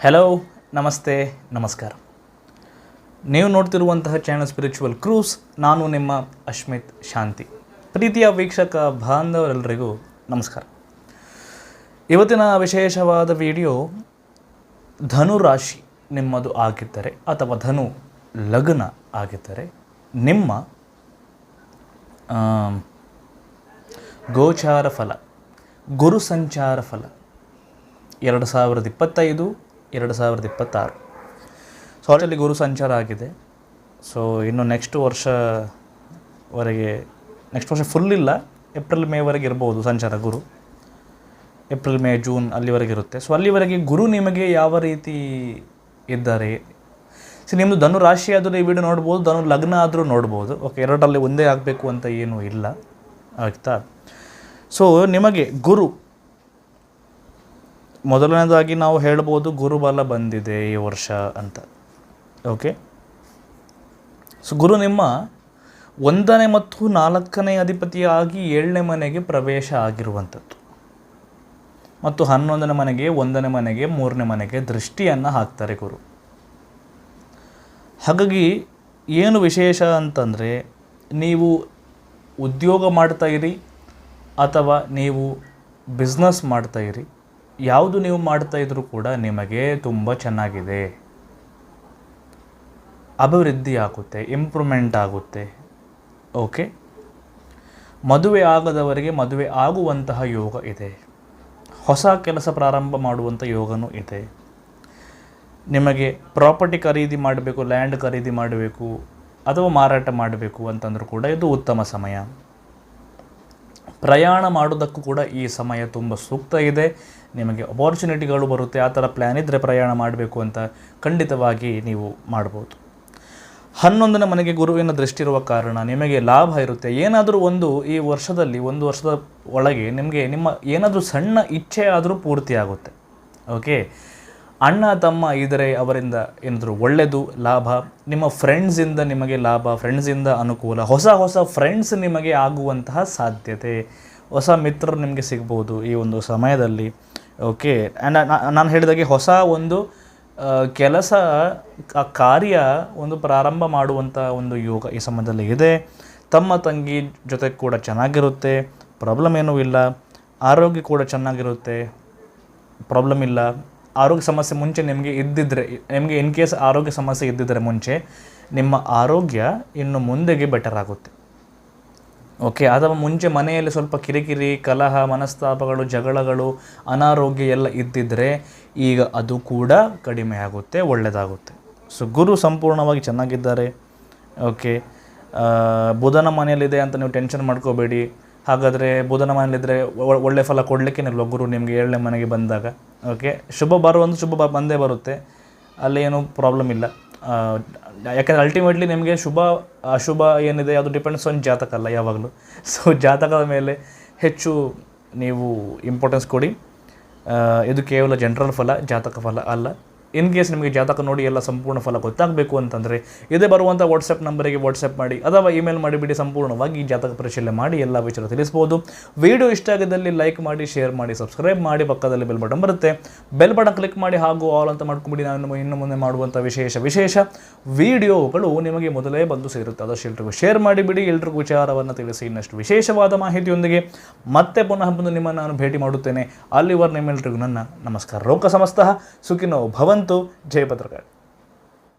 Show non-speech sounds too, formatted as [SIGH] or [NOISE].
Hello ನಮಸ್ತೆ, ನಮಸ್ಕಾರ. ನೀವು ನೋಡ್ತಿರುವಂತಹ ಚಾನಲ್ ಸ್ಪಿರಿಚುವಲ್ ಕ್ರೂಸ್ ನಾನು ನಿಮ್ಮ ಅಶ್ಮಿತ್ ಶಾಂತಿ. ಪ್ರೀತಿಯ ವೀಕ್ಷಕ ಬಾಂಧವರೆಲ್ಲರಿಗೂ ನಮಸ್ಕಾರ. ಇವತ್ತಿನ ವಿಶೇಷವಾದ ವಿಡಿಯೋ ಧನು ರಾಶಿ ನಿಮ್ಮದು ಆಗಿದ್ದರೆ ಅಥವಾ ಧನು ಲಗ್ನ ಆಗಿದ್ದರೆ ನಿಮ್ಮ ಗೋಚಾರ ಫಲ, ಗುರು ಸಂಚಾರ ಫಲ, ಎರಡು ಸಾವಿರದ ಇಪ್ಪತ್ತೈದು ಎರಡು ಸಾವಿರದ ಇಪ್ಪತ್ತಾರು. ಸೊ ಅಲ್ಲಿ ಗುರು ಸಂಚಾರ ಆಗಿದೆ. ಸೊ ಇನ್ನು ನೆಕ್ಸ್ಟ್ ವರ್ಷವರೆಗೆ ನೆಕ್ಸ್ಟ್ ವರ್ಷ ಫುಲ್ ಇಲ್ಲ. ಏಪ್ರಿಲ್ ಮೇವರೆಗೆ ಇರ್ಬೋದು ಸಂಚಾರ ಗುರು. ಏಪ್ರಿಲ್ ಮೇ ಜೂನ್ ಅಲ್ಲಿವರೆಗೆ ಇರುತ್ತೆ. ಸೊ ಅಲ್ಲಿವರೆಗೆ ಗುರು ನಿಮಗೆ ಯಾವ ರೀತಿ ಇದ್ದಾರೆ? ಸೊ ನಿಮ್ಮದು ಧನು ರಾಶಿ ಆದರೂ ಈ ವಿಡಿಯೋ ನೋಡ್ಬೋದು, ಧನು ಲಗ್ನ ಆದರೂ ನೋಡ್ಬೋದು. ಓಕೆ ಎರಡರಲ್ಲಿ ಒಂದೇ ಆಗಬೇಕು ಅಂತ ಏನೂ ಇಲ್ಲ. ಆಯ್ತಾ ಸೊ ನಿಮಗೆ ಗುರು ಮೊದಲನೇದಾಗಿ ನಾವು ಹೇಳ್ಬೋದು ಗುರುಬಲ ಬಂದಿದೆ ಈ ವರ್ಷ ಅಂತ. ಓಕೆ ಸೊ ಗುರು ನಿಮ್ಮ ಒಂದನೇ ಮತ್ತು ನಾಲ್ಕನೇ ಅಧಿಪತಿಯಾಗಿ ಏಳನೇ ಮನೆಗೆ ಪ್ರವೇಶ ಆಗಿರುವಂಥದ್ದು. ಮತ್ತು ಹನ್ನೊಂದನೇ ಮನೆಗೆ, ಒಂದನೇ ಮನೆಗೆ, ಮೂರನೇ ಮನೆಗೆ ದೃಷ್ಟಿಯನ್ನು ಹಾಕ್ತಾರೆ ಗುರು. ಹಾಗಾಗಿ ಏನು ವಿಶೇಷ ಅಂತಂದರೆ, ನೀವು ಉದ್ಯೋಗ ಮಾಡ್ತಾ ಇರಿ ಅಥವಾ ನೀವು ಬಿಸ್ನೆಸ್ ಮಾಡ್ತಾ ಇರಿ ಯಾವುದು ನೀವು ಮಾಡ್ತಾ ಇದ್ರೂ ಕೂಡ ನಿಮಗೆ ತುಂಬ ಚೆನ್ನಾಗಿದೆ. ಅಭಿವೃದ್ಧಿ ಆಗುತ್ತೆ ಇಂಪ್ರೂವ್ಮೆಂಟ್ ಆಗುತ್ತೆ. ಓಕೆ ಮದುವೆ ಆಗದವರಿಗೆ ಮದುವೆ ಆಗುವಂತಹ ಯೋಗ ಇದೆ. ಹೊಸ ಕೆಲಸ ಪ್ರಾರಂಭ ಮಾಡುವಂಥ ಯೋಗನೂ ಇದೆ. ನಿಮಗೆ ಪ್ರಾಪರ್ಟಿ ಖರೀದಿ ಮಾಡಬೇಕು ಲ್ಯಾಂಡ್ ಖರೀದಿ ಮಾಡಬೇಕು, ಅಥವಾ ಮಾರಾಟ ಮಾಡಬೇಕು ಅಂತಂದರೂ ಕೂಡ ಇದು ಉತ್ತಮ ಸಮಯ. ಪ್ರಯಾಣ ಮಾಡೋದಕ್ಕೂ ಕೂಡ ಈ ಸಮಯ ತುಂಬ ಸೂಕ್ತ ಇದೆ. ನಿಮಗೆ ಅಪಾರ್ಚುನಿಟಿಗಳು ಬರುತ್ತೆ. ಆ ಥರ ಪ್ಲ್ಯಾನ್ ಇದ್ದರೆ ಪ್ರಯಾಣ ಮಾಡಬೇಕು ಅಂತ ಖಂಡಿತವಾಗಿ ನೀವು ಮಾಡ್ಬೋದು. ಹನ್ನೊಂದನೇ ಮನೆಗೆ ಗುರುವಿನ ದೃಷ್ಟಿ ಇರುವ ಕಾರಣ ನಿಮಗೆ ಲಾಭ ಇರುತ್ತೆ. ಏನಾದರೂ ಒಂದು ಈ ವರ್ಷದಲ್ಲಿ, ಒಂದು ವರ್ಷದ ಒಳಗೆ ನಿಮಗೆ ನಿಮ್ಮ ಏನಾದರೂ ಸಣ್ಣ ಇಚ್ಛೆ ಆದರೂ ಪೂರ್ತಿ ಆಗುತ್ತೆ ಓಕೆ ಅಣ್ಣ ತಮ್ಮ ಇದ್ದರೆ ಅವರಿಂದ ಏನಾದರೂ ಒಳ್ಳೆಯದು, ಲಾಭ? ನಿಮ್ಮ ಫ್ರೆಂಡ್ಸಿಂದ ನಿಮಗೆ ಲಾಭ ಫ್ರೆಂಡ್ಸಿಂದ ಅನುಕೂಲ, ಹೊಸ ಹೊಸ ಫ್ರೆಂಡ್ಸ್ ನಿಮಗೆ ಆಗುವಂತಹ ಸಾಧ್ಯತೆ. ಹೊಸ ಮಿತ್ರರು ನಿಮಗೆ ಸಿಗ್ಬೋದು ಈ ಒಂದು ಸಮಯದಲ್ಲಿ. ಓಕೆ ಆ್ಯಂಡ್ ನಾನು ಹೇಳಿದಾಗೆ ಹೊಸ ಒಂದು ಕೆಲಸ ಕಾರ್ಯ ಒಂದು ಪ್ರಾರಂಭ ಮಾಡುವಂಥ ಒಂದು ಯೋಗ ಈ ಸಮಯದಲ್ಲಿ ಇದೆ. ತಮ್ಮ ತಂಗಿ ಜೊತೆ ಕೂಡ ಚೆನ್ನಾಗಿರುತ್ತೆ ಪ್ರಾಬ್ಲಮ್ ಏನೂ ಇಲ್ಲ. ಆರೋಗ್ಯ ಕೂಡ ಚೆನ್ನಾಗಿರುತ್ತೆ ಪ್ರಾಬ್ಲಮ್ ಇಲ್ಲ. ಆರೋಗ್ಯ ಸಮಸ್ಯೆ ಮುಂಚೆ ನಿಮಗೆ ಇದ್ದಿದ್ರೆ, ನಿಮಗೆ ಇನ್ ಕೇಸ್ ಆರೋಗ್ಯ ಸಮಸ್ಯೆ ಇದ್ದಿದ್ದರೆ ಮುಂಚೆ, ನಿಮ್ಮ ಆರೋಗ್ಯ ಇನ್ನು ಮುಂದೆಗೆ ಬೆಟರ್ ಆಗುತ್ತೆ. ಓಕೆ ಅಥವಾ ಮುಂಚೆ ಮನೆಯಲ್ಲಿ ಸ್ವಲ್ಪ ಕಿರಿಕಿರಿ, ಕಲಹ, ಮನಸ್ತಾಪಗಳು, ಜಗಳಗಳು, ಅನಾರೋಗ್ಯ ಎಲ್ಲ ಇದ್ದಿದ್ದರೆ ಈಗ ಅದು ಕೂಡ ಕಡಿಮೆ ಆಗುತ್ತೆ ಒಳ್ಳೆಯದಾಗುತ್ತೆ ಸೊ ಗುರು ಸಂಪೂರ್ಣವಾಗಿ ಚೆನ್ನಾಗಿದ್ದಾರೆ. ಓಕೆ ಬುಧನ ಮನೆಯಲ್ಲಿದೆ ಅಂತ ನೀವು ಟೆನ್ಷನ್ ಮಾಡ್ಕೋಬೇಡಿ. ಹಾಗಾದರೆ ಬುಧನ ಮನೆಯಲ್ಲಿದ್ದರೆ ಒಳ್ಳೆ ಫಲ ಕೊಡಲಿಕ್ಕೇನಿಲ್ವ ಗುರು ನಿಮಗೆ ಏಳನೇ ಮನೆಗೆ ಬಂದಾಗ. ಓಕೆ ಶುಭ ಬರುವಂದು ಶುಭ ಬಂದೇ ಬರುತ್ತೆ. ಅಲ್ಲಿ ಏನೂ ಪ್ರಾಬ್ಲಮ್ ಇಲ್ಲ. ಯಾಕಂದರೆ ಅಲ್ಟಿಮೇಟ್ಲಿ ನಿಮಗೆ ಶುಭ, ಅಶುಭ ಏನಿದೆ ಅದು ಡಿಪೆಂಡ್ಸ್ ಆನ್ ಜಾತಕ ಅಲ್ಲ ಯಾವಾಗಲೂ. ಸೊ [LAUGHS] ಜಾತಕದ ಮೇಲೆ ಹೆಚ್ಚು ನೀವು ಇಂಪಾರ್ಟೆನ್ಸ್ ಕೊಡಿ. ಇದು ಕೇವಲ ಜನರಲ್ ಫಲ, ಜಾತಕ ಫಲ ಅಲ್ಲ. ಇನ್ ಕೇಸ್ ನಿಮಗೆ ಜಾತಕ ನೋಡಿ ಎಲ್ಲ ಸಂಪೂರ್ಣ ಫಲ ಗೊತ್ತಾಗಬೇಕು ಅಂತಂದರೆ ಇದೇ ಬರುವಂಥ ವಾಟ್ಸಪ್ ನಂಬರಿಗೆ ವಾಟ್ಸಪ್ ಮಾಡಿ ಅಥವಾ ಇಮೇಲ್ ಮಾಡಿಬಿಡಿ, ಸಂಪೂರ್ಣವಾಗಿ ಜಾತಕ ಪರಿಶೀಲನೆ ಮಾಡಿ ಎಲ್ಲ ವಿಚಾರ ತಿಳಿಸ್ಬೋದು. ವಿಡಿಯೋ ಇಷ್ಟ ಆಗಿದ್ದಲ್ಲಿ ಲೈಕ್ ಮಾಡಿ ಶೇರ್ ಮಾಡಿ ಸಬ್ಸ್ಕ್ರೈಬ್ ಮಾಡಿ, ಪಕ್ಕದಲ್ಲಿ ಬೆಲ್ ಬಟನ್ ಬರುತ್ತೆ. ಬೆಲ್ ಬಟನ್ ಕ್ಲಿಕ್ ಮಾಡಿ, ಹಾಗೂ ಆಲ್ ಅಂತ ಮಾಡ್ಕೊಂಬಿಡಿ. ನಾನು ಇನ್ನು ಮುಂದೆ ಮಾಡುವಂಥ ವಿಶೇಷ ವಿಶೇಷ ವಿಡಿಯೋಗಳು ನಿಮಗೆ ಮೊದಲೇ ಬಂದು ಸೇರುತ್ತೆ. ಆದಷ್ಟು ಎಲ್ರಿಗೂ ಶೇರ್ ಮಾಡಿಬಿಡಿ. ಎಲ್ರಿಗೂ ವಿಚಾರವನ್ನು ತಿಳಿಸಿ, ಇನ್ನಷ್ಟು ವಿಶೇಷವಾದ ಮಾಹಿತಿಯೊಂದಿಗೆ ಮತ್ತೆ ಪುನಃ ಬಂದು ನಿಮ್ಮನ್ನು ನಾನು ಭೇಟಿ ಮಾಡುತ್ತೇನೆ. ಅಲ್ಲಿವರ್ ನಿಮ್ಮೆಲ್ಲರಿಗೂ ನನ್ನ ನಮಸ್ಕಾರ. ರೋಕ ಸಮಸ್ತ ಸುಖಿನೋ ಭವಂತು. तो जय पत्रकार